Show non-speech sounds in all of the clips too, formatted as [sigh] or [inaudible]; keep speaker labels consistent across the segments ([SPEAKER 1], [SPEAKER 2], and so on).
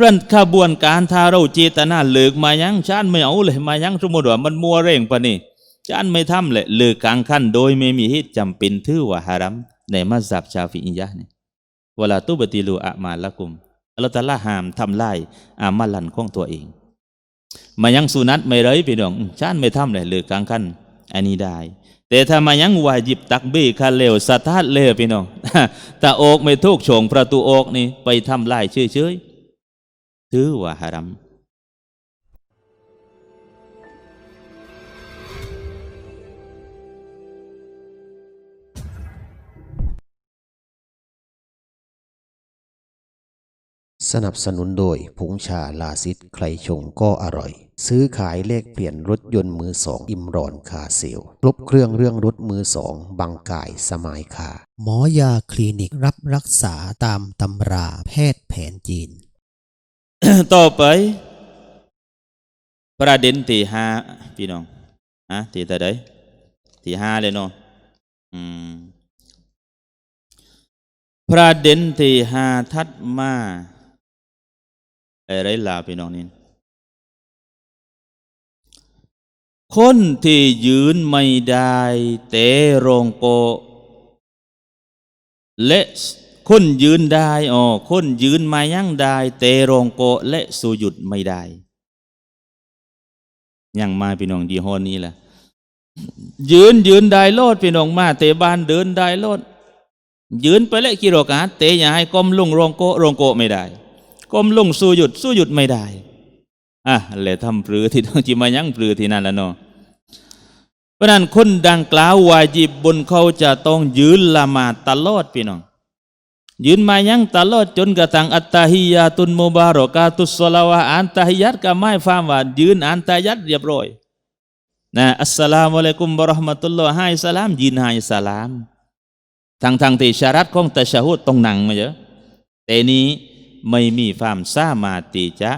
[SPEAKER 1] เรื่อนขบวนการทาเราเจตนาเลิกมายังชานไม่เอาเลยมายังสมมติว่ามันมัวเร่งปะนี่ชานไม่ทำเลยเลิกกลางขั้นโดยไม่มีเหตุจำเป็นถือว่าฮารัมในมัสยิดชาฟิอียะห์นี่ยเวลาตุบติลูอะมาละกุมอัลตะอาลาห้ามทำลายอามัลันของตัวเอง มายังสุนัตไม่เลยพี่น้องชานไม่ทำเลยเลิกกลางขั้นอันนี้ได้ แต่ถ้ามายังวาจิบตักบีคาเลวสตาร์เลยพี่น้องถ้าโอกไม่ทุกโฉงประตูโอกนี่ไปทำลายเฉยๆ ถือว่าฮารัม
[SPEAKER 2] สนับสนุนโดยผงชาลาซิดใครชงก็อร่อย ซื้อขายเลขเปลี่ยนรถยนต์มือสอง อิมรอนคาเซลครบเครื่องเรื่องรถมือสองบางกายสมายคา
[SPEAKER 3] หมอยาคลินิกรับรักษาตามตำราแพทย์แผนจีน
[SPEAKER 1] ต่อไป ประเด็นที่ห้าพี่น้องฮะที่ต่ใดที่ห้าเลยเนาะอืมประเด็นที่ห้าทัดมาอะไรล่ะพี่น้องนี่คนที่ยืนไม่ได้แต่โรงโกและ คนยืนได้อ๋อคนยืนมายังได้เตโรงโกและสุยุดไม่ได้ยังมาพี่น้องดีฮอนนี้แหละยืนยืนได้โลดพี่น้องมา เตบ้านเดินได้โลดยืนไปและกิโลกาเตอย่าให้ก้มลงโรงโกะโรงโกไม่ได้ก้มลงสุยุดสุยุดไม่ได้อะเลยทำปรือที่ต้องจิมายังปรือที่นั่นแล้วเนาะเพราะนั้นคนดังกล่าววาจิบบนเขาจะต้องยืนละมาตลอดพี่น้อง ยืนมายังตลอดจนกระทั่งอัตตาฮิยาตุนมุบารอกาตุสลาวะอันตาฮิยัดก็ไม่ฟังว่ายืนอันตายัดเรียบร้อยนะอัสสลามุอะลัยกุมบะราะห์มะตุลลอฮ์ให้สลามยืนให้สลามทางทางที่ชารัตของตะชะฮุดต้องนั่งมาเยอะแต่นี้ไม่มีความสามารถที่จะ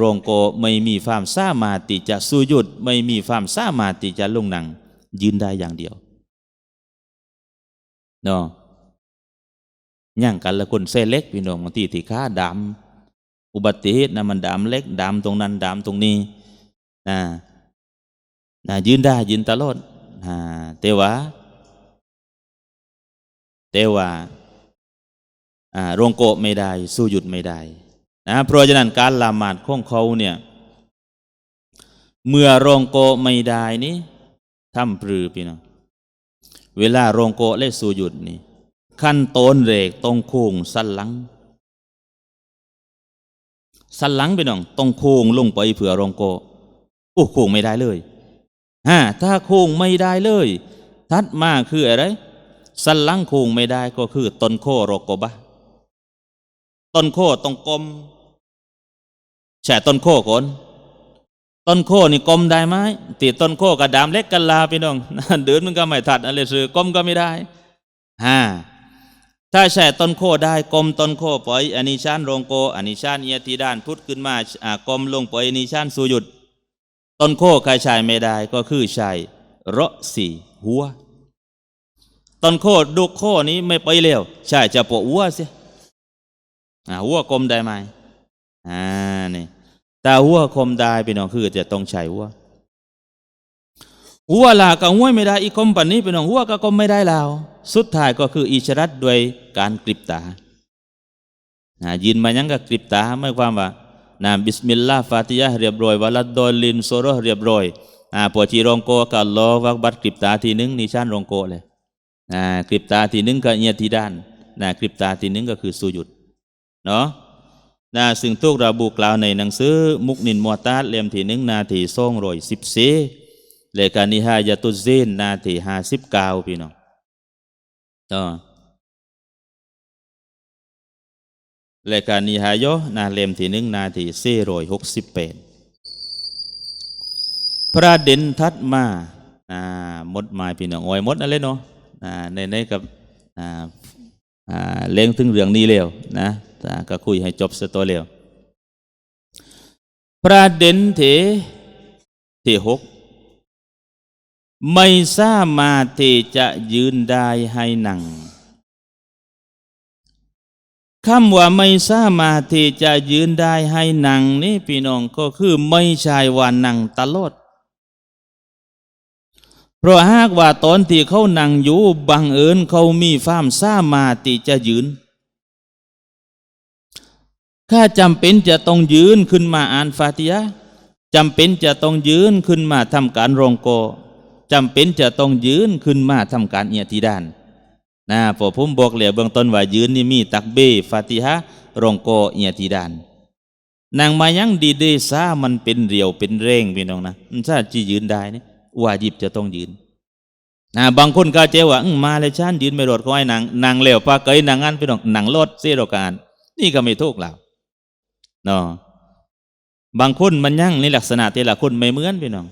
[SPEAKER 1] รงโกไม่มีความสามารถที่จะสุยุดไม่มีความสามารถที่จะลงนั่งยืนได้อย่างเดียวเนาะ ย่างกันละคนเส้นเล็กพี่น้องบางทีที่ขาดำอุบัติเหตุนะมันดำเล็กดำตรงนั้นดำตรงนี้นะนะยืนได้ยืนตลอดนะแต่ว่าแต่ว่าอ่าโรงโกะไม่ได้ สู้หยุดไม่ได้นะเพราะฉะนั้นการละหมาดของเขาเนี่ยเมื่อโรงโกะไม่ได้นี่ทำปรือพี่น้องเวลาโรงโกะและสู้หยุดนี่ ขั้นตอนเรกตรงโค้งสันหลัง สันหลังไปน้องตรงโค้งลงไปเผื่อรองโกโอ้โค้งไม่ได้เลยฮะถ้าโค้งไม่ได้เลย ทัดมาคืออะไรสันหลังโค้งไม่ได้ก็คือต้นโคโรโกบะต้นโคต้องกลมแฉต้นโคก่อนต้นโคนี่กลมได้ไหมตีต้นโคกระดามเล็กกันลาพี่น้องเดินมันก็ไม่ทัดอะไรสื่อกลมก็ไม่ได้ฮ่า ถ้าแช่ต้นโคได้กลมต้นโคปล่อยอันนี้ชานโรงโกอันนี้ชานเอียทีด้านพุทธขึ้นมาอ่ากลมลงปล่อยอันนี้ชานสุยุด ต้นโคใครใช้ไม่ได้ก็คือช้เราะสีหัว ต้นโคดุกโคนี้ไม่ไปเร็วใช่จะปวหัวเสียอ่าหัวกลมได้ไหมอ่านี่แต่หัวคมได้พี่น้องคือจะต้องใช้หัวหัวลาก็ห้วยไม่ได้อีกคมปันนี้เป็นของหัวก็กลมไม่ได้แล้ว สุดท้ายก็คืออิชรัตด้วยการกริบตานะยินมายังก็กริบตาไม่ความว่านะบิสมิลลาห์ฟาติยะเรียบร้อยวะลัดดอลินโซโรเรียบร้อยอ่าปวดจีรองโกกับลอวักบัดกริบตาทีหนึงนิชานรองโกเลยนะกริบตาทีหนึงก็เอียทีด้านนะกริบตาทีหนึงก็คือสุยุดเนาะนะซึ่งทุกระบุกล่าวในหนังสือมุกนินมัวตาดเล่มที่หนึ่งนาทีสองร้อยสิบสี่เลขานิฮายาตุเซนนาทีห้าสิบเก้าพี่น้อง ต่อเลขานิฮายนาเลมที่หนึ่งนาทีสี่ร้อยหกสิบแปดประเด็นทัดมาอ่ามดหมายพี่น้องอ้ยมดนั่นเลยเนาะอ่าในในกับอ่าอ่าเล่งถึงเรื่องนี้เร็วนะอ่ก็คุยให้จบสตัวเร็วประเด็นที่ที่หก ไม่สามารถที่จะยืนได้ให้นั่งคำว่าไม่สามารถที่จะยืนได้ให้นั่งนี่พี่น้องก็คือไม่ใช่ว่านั่งตลอดเพราะหากว่าตอนที่เขานั่งอยู่บังเอิญเขามีความสามารถที่จะยืนถ้าจำเป็นจะต้องยืนขึ้นมาอ่านฟาติยะจำเป็นจะต้องยืนขึ้นมาทำการรองโก จำเป็นจะต้องยืนขึ้นมาทำการเอียทีดานนะพอผมบอกแล้วเบื้องต้นว่ายืนนี่มีตักเบฟาติฮะรองโกเอียทีดานนางมายังดีเดซามันเป็นเรียวเป็นเร่งพี่น้องนะมันถ้าจียืนได้นี่วาจิบจะต้องยืนนะบางคนก็เจว่ามาเลยชานยืนไม่รอดก็ให้นางนางเหลวปาเกยนางอันพี่น้องนางรถเสียดอกการ นี่ก็ไม่ถูกแล้วเนาะบางคนมันยั่งในลักษณะแต่ละคนไม่เหมือนพี่น้อง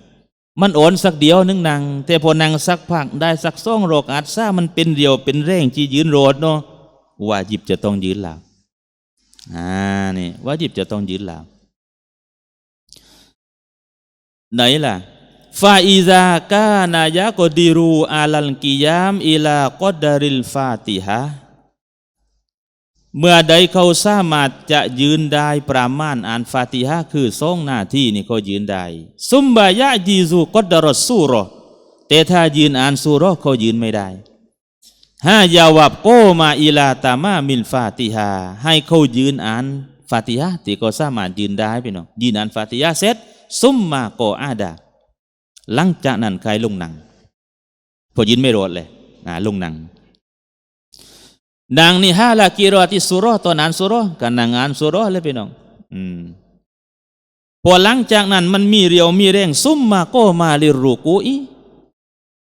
[SPEAKER 1] มันโอนสักเดียวนึงนางแต่พอนางสักพักได้สักซ่องโรกอาจซ่ามันเป็นเดียวเป็นเร่งจียืนโรดเนาะว่าจิบจะต้องยืนแล้วอ่านี่ว่าจิบจะต้องยืนแล้วไหนล่ะฟาอิซากานายะกอดิรูอาลัลกิยามอิลากอดาริลฟาติฮะ เมื่อใดเขาสามารถจะยืนได้ประมาณอ่านฟาติฮะคือสองหน้าที่นี่เขายืนได้ซุมบายะจีซูกอดรอสูรอแต่ถ้ายืนอ่านสูรอเขายืนไม่ได้ฮายาวับโกมาอิลาตามามินฟาติฮาให้เขายืนอ่านฟาติฮะที่เขาสามารถยืนได้พี่น้องยืนอ่านฟาติฮะเสร็จซุมมาโกอาดาหลังจากนั้นใครลงหนังพอยืนไม่รอดเลยอ่าลงหนัง นางนี่ฮาลากิรอติสุรอตอนอ่านสุรอกันนางานสุรอเลยพี่น้อง อืมพอหลังจากนั้นมันมีเรียวมีแรงซุ่มมาโกมาลิรูกูอี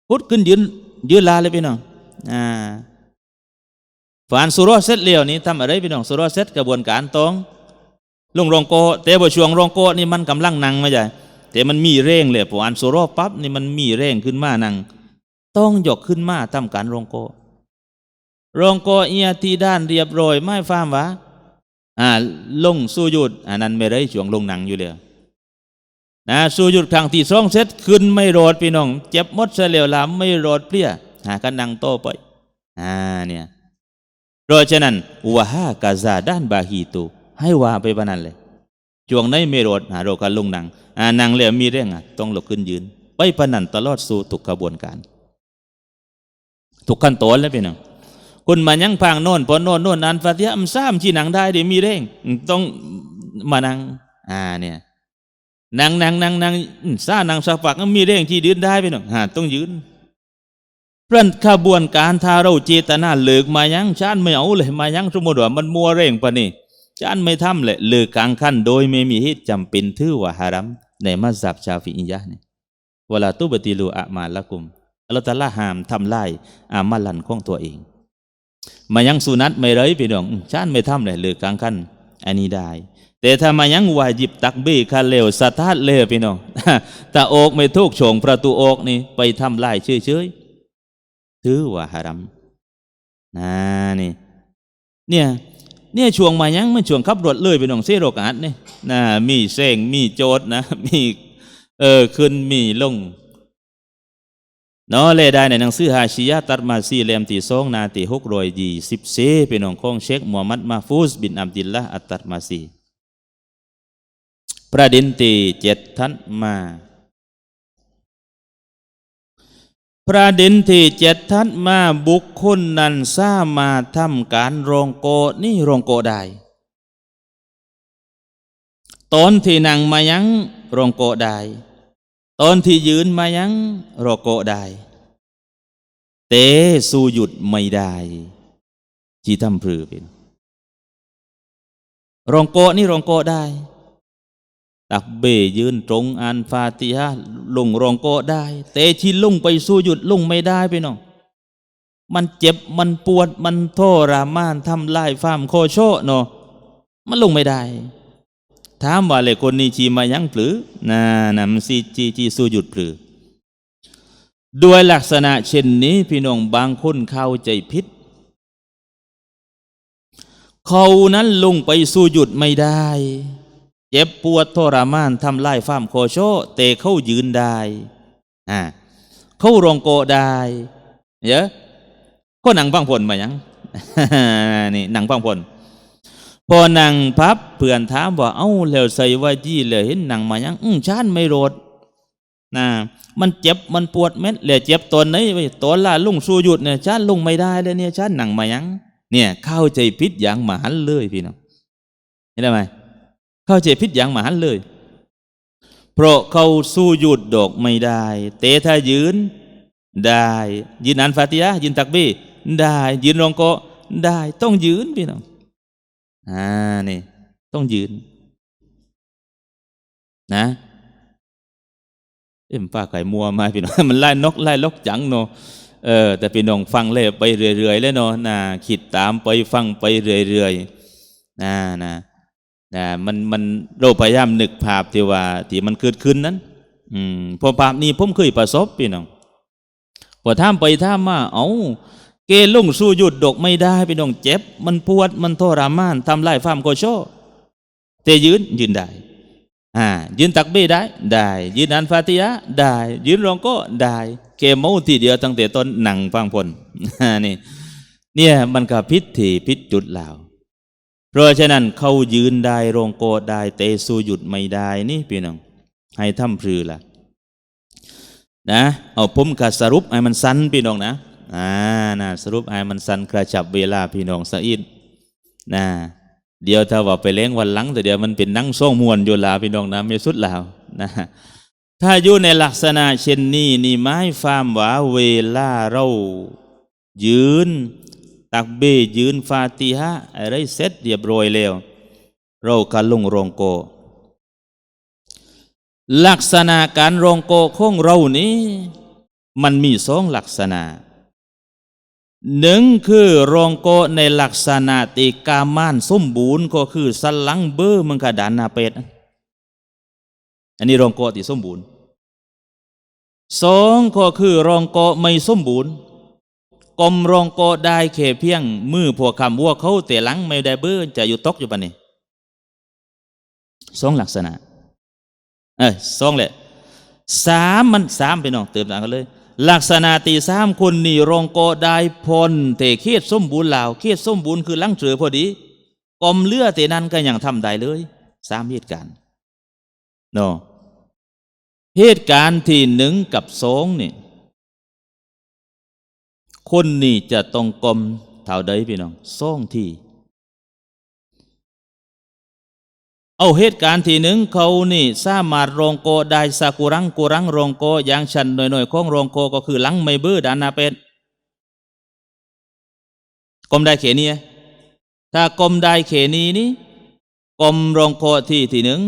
[SPEAKER 1] พุดขึ้นยืนยืนลาเลยพี่น้องอ่าฝันสุรอเสร็จเรียวนี้ทำอะไรพี่น้องสุรอเสร็จกระบวนการตรงลงรองโกแต่บ่ช่วงรองโกนี่มันกำลังนั่งไม่ใช่แต่มันมีแรงเลยพออ่านสุรอปั๊บนี่มันมีแรงขึ้นมานั่งต้องยกขึ้นมาทำการรองโก รองโกเอียที่ด้านเรียบร้อยไม่ฟ้ามวะอ่าลงสู้หยุดอันนั้นไม่ได้ช่วงลงหนังอยู่เลยนะสู้หยุดครั้งที่สองเสร็จขึ้นไม่รอดพี่น้อง เจ็บมดเสลียวลามไม่รอดเปรี้ยหากันนั่งโตไปอ่าเนี่ยเพราะฉะนั้นวะฮากาซาด้านบาฮีตูให้ว่าไปปานั้นเลยช่วงไหนไม่รอดหาเรากันลงหนังอ่านังแล้วมีเรื่องอะต้องหลุกขึ้นยืน ไปปานั้นตลอดสู่ทุกกระบวนการ ทุกขั้นตอนเลยพี่น้อง คุณมายังพังโน่นพอโน่นโน่นอันฟาติฮะมันซ้ำที่หนังได้เดี๋ยวมีเร่ง ต้องมานั่งอ่าเนี่ยนั่งนั่งนั่งนั่งซ่านั่งสักปักมีเร่งที่ยืนได้ไปหน่อยฮะต้องยืนเพราะขบวนการทาเราเจตนาเลิกมายังชานไม่เอาเลยมายังสมมติว่ามันมัวเร่งปะนี่ชานไม่ทำเลยเลิกกลางขั้นโดยไม่มีเหตุจำเป็นถือว่าฮารัมในมัสยิดชาฟิอียะเนี่ยเวลาตุบติลูอะมาละกุมอัลลอฮฺตะอาลาห้ามทำลายอามัลลันของตัวเอง มายังสุนัตไม่เลยพี่น้องชานไม่ทำเลยเลือกลางคันอันนี้ได้ แต่ถ้ามายังวาจิบตักบี้คันเลวสะทัดเลพี่น้องถ้าโอกไม่ทุกโฉงประตูโอกนี่ไปทำลายเฉยๆถือว่าฮารัมนะนี่เนี่ยเนี่ยช่วงมายังมันช่วงขับรถเลยพี่น้องเสโรกาดนี่นะมีเสงมีโจดนะมีเออขึ้นมีลง เนาะเลได้ในหนังสือฮาชิยะตัดมาซีเลมที่สองนาทีหกรอยยี่สิบเซเป็นองของเชคมูฮัมมัดมาฟูสบินอับดิลละอัตตัดมาซีประเด็นทีเจ็ดท่านมาประเด็นที่เจ็ดท่านมาบุคคลนั้นสามารถทำการรองโกนี่รองโกได้ตอนที่นั่งมายังรองโกได้ ตอนที่ยืนมายังรองโกได้ เตสู้หยุดไม่ได้จีทำพรือเป็นรองโกนี่รองโกได้ตักเบยืนตรงอ่านฟาติฮะลงรองโกได้ เตชีลุ่งไปสู้หยุดลุ่งไม่ได้ไปน้องมันเจ็บมันปวดมันโทรมานทำลายฟามโคโชเนาะมันลงไม่ได้ ถามว่าเลยคนนี้ชีมายังปรือน่านำซีจีจีสู้หยุดปรือด้วยลักษณะเช่นนี้ พี่น้องบางคนเข้าใจผิดเขานั้นลงไปสู้หยุดไม่ได้ เจ็บปวดทรมานทำลายฟ้ามโคโชเตะเขายืนได้อ่าเขารองโกได้เยอะก็หนังพังผลมายังนี่หนังพังผล พอนั่งพับเพื่อนถามว่าเอ้าแล้วใส่ว่ายี่เลยเห็นหนังมายังอื้อชานไม่โรดนะมันเจ็บมันปวดเม็ดเลยเจ็บตอนไหนไว้ตอนละลุงสู้หยุดเนี่ยชานลุงไม่ได้เลยเนี่ยชานหนังมายัง เนี่ยเข้าใจพิษอย่างหมาหันเลยพี่น้องเห็นไหมเข้าใจพิษอย่างหมาหันเลย เพราะเขาสู้หยุดดอกไม่ได้ เตะถ้ายืนได้ยืนอันฟาติยะยืนตักบีได้ยืนรองโกะได้ต้องยืนพี่น้อง อ่านี่ ต้องยืน นะ เอ็มป้าไก่มัวมาพี่น้องมันไล่นกไล่ลกจังเนาะเออแต่พี่น้องฟังเลยไปเรื่อยๆเลยเนาะนะคิดตามไปฟังไปเรื่อยๆนะนะนะมันมันเราพยายามนึกภาพที่ว่าที่มันเกิดขึ้นนั้น อืมพอภาพนี้ผมเคยประสบพี่น้องพอท่ามไปท่ามมา เอา เกลุ่งสู้หยุดดกไม่ได้พี่น้องเจ็บ มันปวดมันทรมานทำลายฟามโกโชแต่ยืนยืนได้อ่ายืนตักเบ้ได้ ได้ ยืนอันฟาติยะได้ ยืนรองก็ได้เกมเมาทีเดียวตั้งแต่ต้นหนังฟังพลนี่เนี่ยมันก็พิษที่พิษจุดแล้วเพราะฉะนั้นเขายืนได้รองโกได้เตสู้หยุดไม่ได้นี่พี่น้องให้ทำพรือละนะเอาผมก็สรุปให้มันสั้นพี่น้องนะ อ่านะสรุปให้มันสั้นกระชับเวลาพี่น้องสักอินนะเดี๋ยวถ้าว่าไปเลี้ยงวันหลังแต่เดี๋ยวมันเป็นนั่งส่งมวนอยู่ลาพี่น้องนะไม่สุดแล้วนะถ้าอยู่ในลักษณะเช่นนี้นี่ไม้ฟาร์มว่าเวลาเรา ยืน ตักเบยืนฟาติฮะอะไรเสร็จเรียบร้อยแล้ว เราก็ลงรองโก ลักษณะการรองโกของเรานี้ มันมีสองลักษณะ หนึ่งคือรองโกในลักษณะติกามานสมบูรณ์ก็คือสลังเบอร์มันกรดานนาเป็ดอันนี้รองโกที่สมบูรณ์สองก็คือรองโกไม่สมบูรณ์กลมรองโกได้แค่เพียงมือพวกคำวัวเขาแต่หลังไม่ได้เบอร์จะอยู่ตกอยู่ปะนี่สองลักษณะเออสองแหละสามมันสามไปน้องเติมต่างกันเลย ลักษณะตีสามคนนี่รองโกได้พลเตเขตสมบูรณ์ลาวเขตสมบูรณ์คือลังเจือพอดีกลมเลือเตนั้นก็ยังทำได้เลยสามเหตุการณ์เนาะเหตุการณ์ที่หนึ่งกับสองนี่คนนี่จะต้องกลมเท่าใดพี่น้องสองที่ เอาเหตุการณ์ทีหนึ่งเขานี่สามารถรองโกได้สากุรังกุรังรองโกอย่างชันหน่อยๆของรองโกก็คือหลังไม่เบื้อดานาเป็ดกลมได้เขนี้ถ้ากลมได้เขนี้นี่กลมรองโกที่ทีหนึ่ง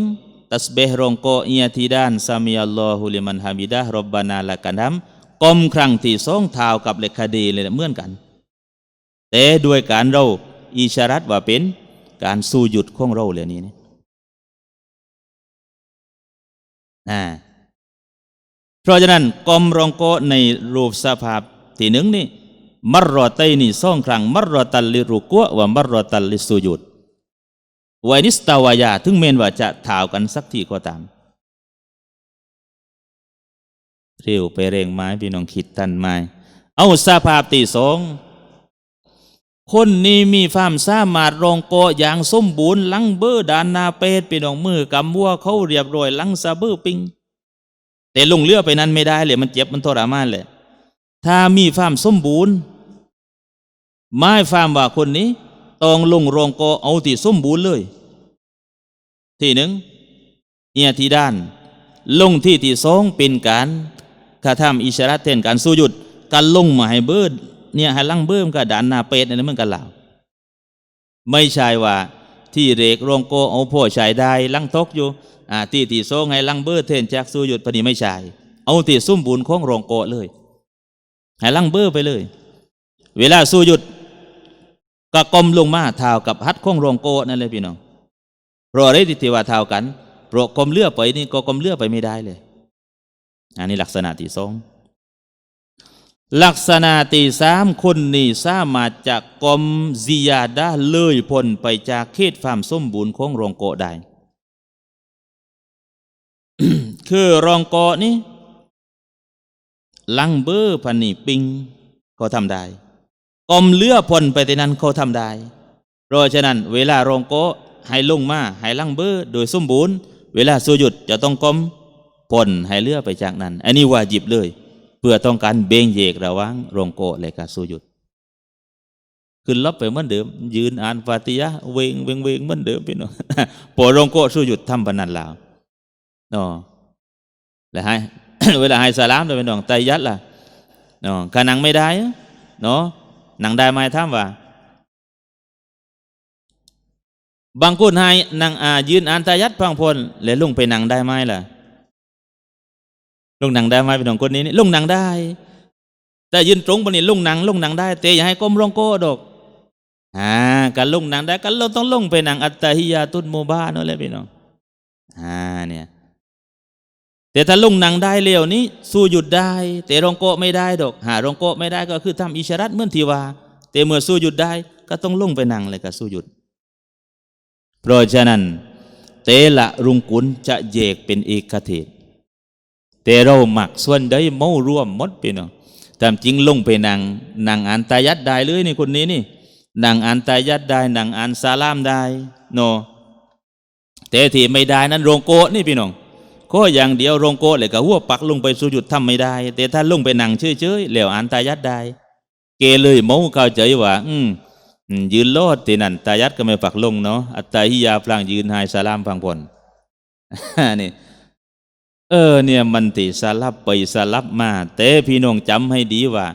[SPEAKER 1] ตัสเบห์รองโกเอียทีดานซามีอัลลอฮุลิมันฮามิดะฮ์รบบานาละกันทำกลมครั้งที่สองเท้ากับเลขคดีเลยเหมือนกัน แต่ด้วยการเราอิชารัตว่าเป็นการสู้หยุดของเราเลยนี้นี่ อ่าเพราะฉะนั้นกลมรองโกในรูปสภาพที่หนึ่งนี่มรรอตัยนี่สองครั้งมรรอตัลลิรุกัวว่ามรรอตัลลิสุยุดไวนิสตาวายาถึงเมนว่าจะถาวกันสักทีก็ตามเร็วไปเร่งไม้พี่น้องคิดทันไม้เอาสภาพที่สอง คนนี้มีความสามารถรองโกอย่างสมบูรณ์ลังเบอร์ดานนาเป็ดพี่น้องมือกำวัวเขาเรียบร้อยลังซาเบอร์ปิงแต่ลงเรือไปนั้นไม่ได้เลยมันเจ็บมันทรมานเลยถ้ามีความสมบูรณ์ไม้ฟามว่าคนนี้ต้องลงรองโกเอาที่สมบูรณ์เลย ที่หนึ่งเอียที่ด้าน ลงที่ที่สองเป็นการกระทำอิชาระเทนการสู้หยุดการลงมาให้เบิด เนี่ยให้ลังเบิ่มกับด่านนาเป็ดในั่นมันกันลาวไม่ใช่ว่าที่เรกรองโกเอาพ่อชายได้ลังตกอยู่อ่าที่ที่โซงให้ลังเบิดเทนจากสู้หยุดปนีไม่ใช่เอาที่ซุ่มบุญของรองโกเลยให้ลังเบิดไปเลย เวลาสู้หยุดก็กลมลงมาเท้ากับฮัดของรองโกนั่นเลยพี่น้องเพราะอะไรที่ว่าเท้ากันเพราะกลมเลือไปนี่ก็กลมเลือไปไม่ได้เลย อันนี้ลักษณะที่สอง ลักษณะที่สามคนนี่สามารถจะกลมซิยาดาเลยพ้นไปจากเขตความสมบูรณ์ของรองโกได้คือรองโกนี่ลังเบอร์พันนี่ปิงเขาทำได้กลมเลือพ้นไปแต่นั้นเขาทำได้เพราะฉะนั้น เวลาโรงโกให้ลงมาให้ลังเบอร์โดยสมบูรณ์ เวลาสุยุดจะต้องก้มผลให้เลือไปจากนั้น อันนี้ว่าจิบเลย เพื่อต้องการเบงเยกระว่างรงโกะและกาสุยุดขึ้นลบไปเหมือนเดิม ยืนอ่านฟาติยะเวงเวงเวงเหมือนเดิมพี่น้องพอโรงโกะสุยุดทำปานนันแล้วเนาะแล้วให้เวลาให้สลามเลยพี่น้องไตรยัดล่ะเนาะกานังไม่ได้เนาะนังได้ไหมถามว่าบางคนให้นางอายืนอ่านตายัดพังพลแล้วลุงไปนังได้ไหมล่ะ ลุงนั่งได้ไหมเป็นของคนนี้นี่ลุงนั่งได้ แต่ยืนตรงปนี้ลุงนั่งลุงนั่งได้แต่อย่าให้ก้มลงโก้ดอกอ่ากันลุงนั่งได้กันเราต้องลงไปนั่งอัตตาฮิยาตุนโมบานั่นแหละพี่น้องอ่าเนี่ยแต่ถ้าลุงนั่งได้เร็วนี้สู้หยุดได้ แต่รองโกะไม่ได้ดอก หารองโกะไม่ได้ก็คือทำอิชรัตเมื่อนทีว่าแต่เมื่อสู้หยุดได้ก็ต้องลงไปนั่งเลยก็สู้หยุด เพราะฉะนั้นเตละรุงกุลจะแยกเป็นเอกเทศ แต่เราหมักส่วนใดเมาร่วมมดไปเนาะตามจริงลงไปนางนางอ่านตายัดได้เลยนี่คนนี้นี่นางอ่านตายัดได้นางอ่านซาลามได้เนาะแต่ที่ไม่ได้นั้นโรงโกนี่พี่น้องก็อย่างเดียวโรงโกเลยก็หัวปักลงไปสุยุดทำไม่ได้ แต่ถ้าลงไปนั่งเฉยๆแล้วอ่านตายัดได้ เกเลยเมาเข้าใจว่า อืมยืนโลดตีนั่นตายัดก็ไม่ฝักลงเนาะอัตตาฮิยาพลางยืนไฮสลามพังผลนี่ เออ เนี่ยมันติสลับไปสลับมาแต่พี่น้องจำให้ดีว่า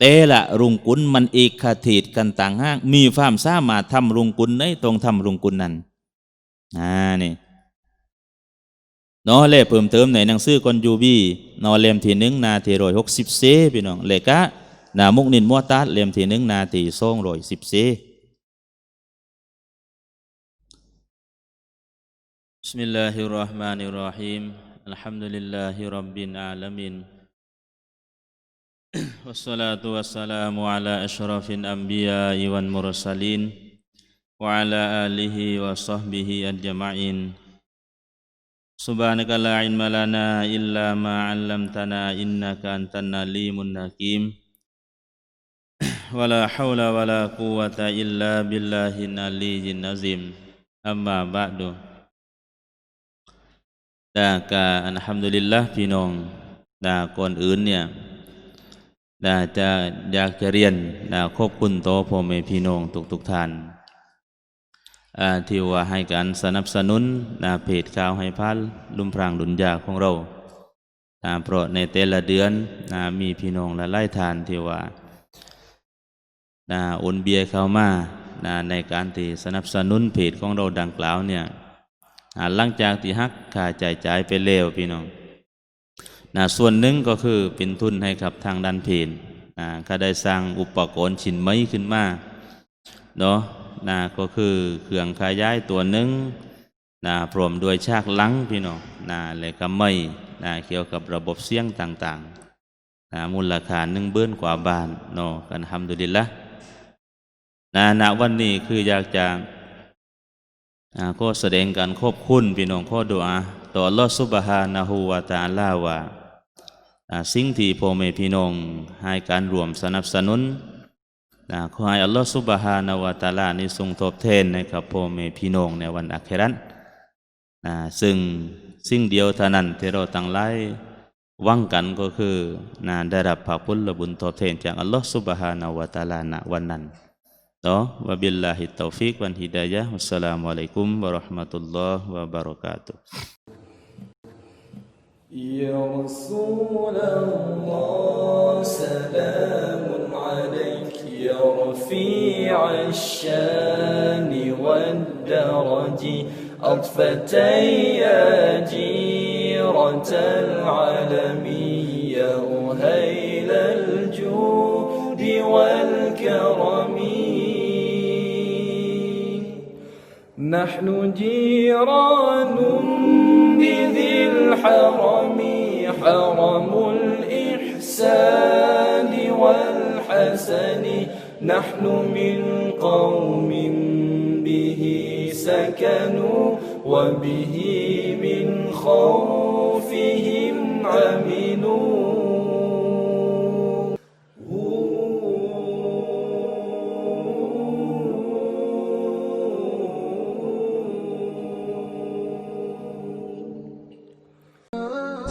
[SPEAKER 1] แต่ละรุงกุลมันเอกเทศกันต่างหากมีความสามารถทำรุงกุลในตรงทำรุงกุลนั้นอ่านี่เนาะเล่เพิ่มเติมในหนังสือคอนยูบีนอเล่มที่หนึ่งนาทีร้อยหกสิบเซพี่น้องเลกะ นามุกนินมัวตัดเล่มที่หนึ่งนาทีสองร้อยสิบสี่ بسم الله الرحمن الرحيم Alhamdulillahi Rabbil Alamin. [clears throat] Wassalatu wassalamu ala ashrafil anbiya wal mursalin Wa ala alihi wa sahbihi ajma'in. Subhanaka la ilma lana illa ma innaka antan alimul hakim. [clears throat] Wa la hawla wa la illa billahi aliyyil azim. Amma ba'du. ดากาอันฮัมดุลิลละพี่น้องดาก่อนอื่นเนี่ยดาจะอยากจะเรียนดาขอบคุณโตอพ่อแม่พี่น้องทุกทุกท่านที่ว่าให้การสนับสนุนดาเพจข่าวให้พันลุมพรางดุนยาของเราอ่าเพราะในแต่ละเดือนอ่ามีพี่น้องละไล่ทานที่ว่าอ่าโอนเบียเข้ามาอ่าในการที่สนับสนุนเพจของเราดังกล่าวเนี่ย หลังจากที่ฮักค่าจ่ายจ่ายไปแล้วพี่น้องนะส่วนหนึ่งก็คือเป็นทุนให้กับทางด้านเพนอ่าก็ได้สร้างอุปกรณ์ชิ้นไม้ขึ้นมาเนาะนะก็คือเครื่องขายายตัวหนึ่งนะพร้อมด้วยชากหลังพี่น้องนะและก็ไม้นะเกี่ยวกับระบบเสียงต่างๆนะมูลค่าหนึ่งเบื้นกว่าบาทเนาะกันทำดุลิละนะณวันนี้คืออยากจะ ก็แสดงการขอบคุณพี่น้องข้อดุอาต่ออัลลอสุบฮานะฮูวาตาลาว่าอ่าสิ่งที่พ่อแม่พี่น้องให้การรวมสนับสนุนนะขอให้อัลลอฮฺซุบฮานะฮูวาตาลานี้ทรงตอบแทนให้กับพ่อแม่พี่น้องในวันอาคราตนะซึ่งสิ่งเดียวเท่านั้นที่เราตั้งไล่วังกันก็คือนะได้รับพระพุทธบุญตอบแทนจากอัลลอฮฺซุบฮานะฮูวาตาลาณวันนั้น Toh, wabillahi taufik wan hidayah. Wassalamualaikum warahmatullahi wabarakatuh.
[SPEAKER 4] يا رسول الله سلام عليك يا رفيع الشان والدرج أطفت جيرة العالم يا أهيل الجود والكرم نحن جيران بذي الحرم حرم الإحسان والحسن. نحن من قوم به سكنوا وبه من خوفهم أمنوا.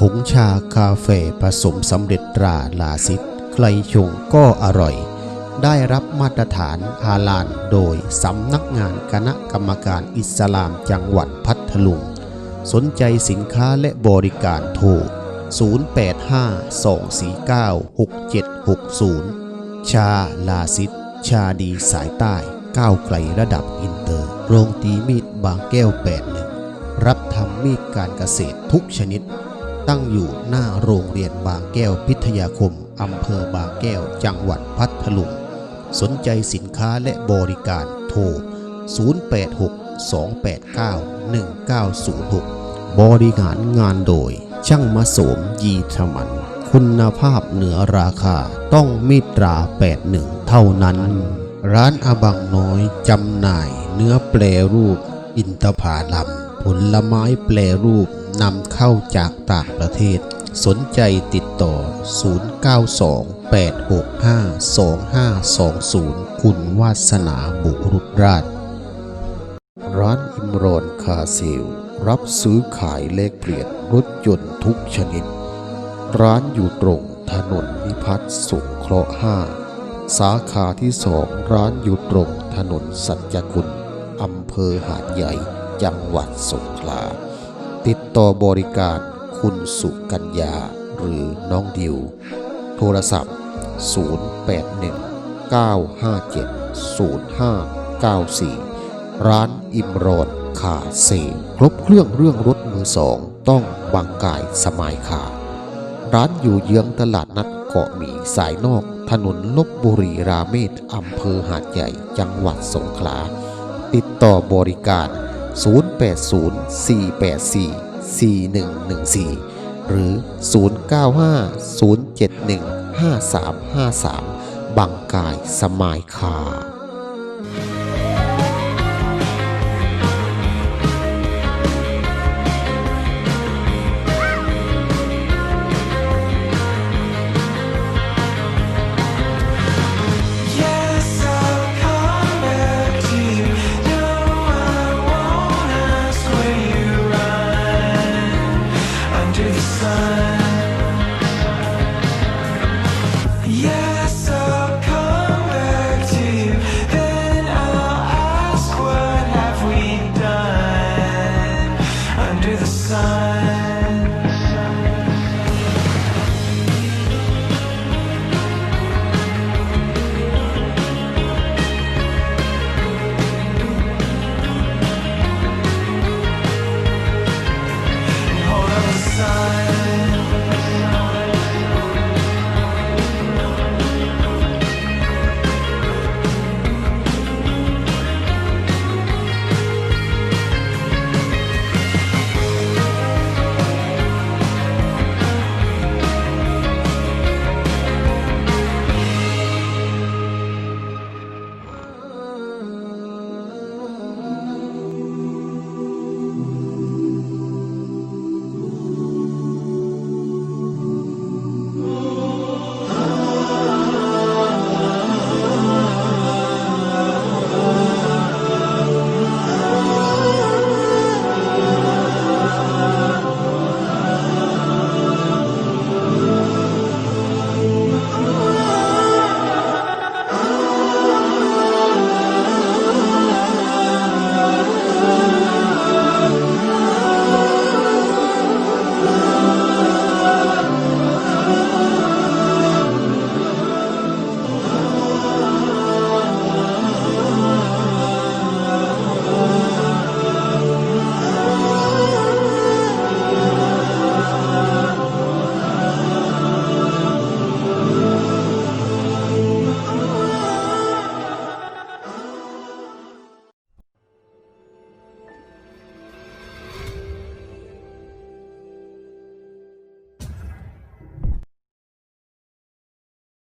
[SPEAKER 2] ผงชาคาเฟ่ผสมสำเร็จตราลาซิดใครชงก็อร่อย ได้รับมาตรฐานฮาลาลโดยสำนักงานคณะกรรมการอิสลามจังหวัดพัทลุง สนใจสินค้าและบริการโทร 0852496760 ชาลาซิดชาดีสายใต้ก้าวไกลระดับอินเตอร์ โรงตีมีดบางแก้ว81รับทำมีดการเกษตรทุกชนิด ตั้งอยู่หน้าโรงเรียนบางแก้วพิทยาคม อำเภอบางแก้ว จังหวัดพัทลุง สนใจสินค้าและบริการโทร 0862891906 บริหารงานโดย ช่างมาโสมยีธมัน คุณภาพเหนือราคาต้องมิตรา 81 เท่านั้น ร้านอบังน้อยจำหน่ายเนื้อแปรรูปอินทผาลัม ผลไม้แปรรูปนำเข้าจากต่างประเทศ สนใจติดต่อ 0928652520 คุณวาสนาบุรุษราช ร้านอิมรอนคาเซล รับซื้อขายเลขเปลี่ยนรถยนต์ทุกชนิด ร้านอยู่ตรงถนนนิพัฒน์สงเคราะห์5สาขาที่สองร้านอยู่ตรงถนนสัจจคุณอำเภอหาดใหญ่ จังหวัดสงขลา ติดต่อบริการคุณสุกัญญาหรือน้องดิว โทรศัพท์ 081 957 0594 ร้านอิมรอนคาเซลครบเครื่องเรื่องรถมือสอง ต้องบางกายสมายคาร้านอยู่เยื้องตลาดนัดเกาะหมีสายนอก ถนนลบบุรีราเมศอำเภอหาดใหญ่ จังหวัดสงขลา ติดต่อบริการ 0804844114 หรือ 0950715353 บางกายสมายคา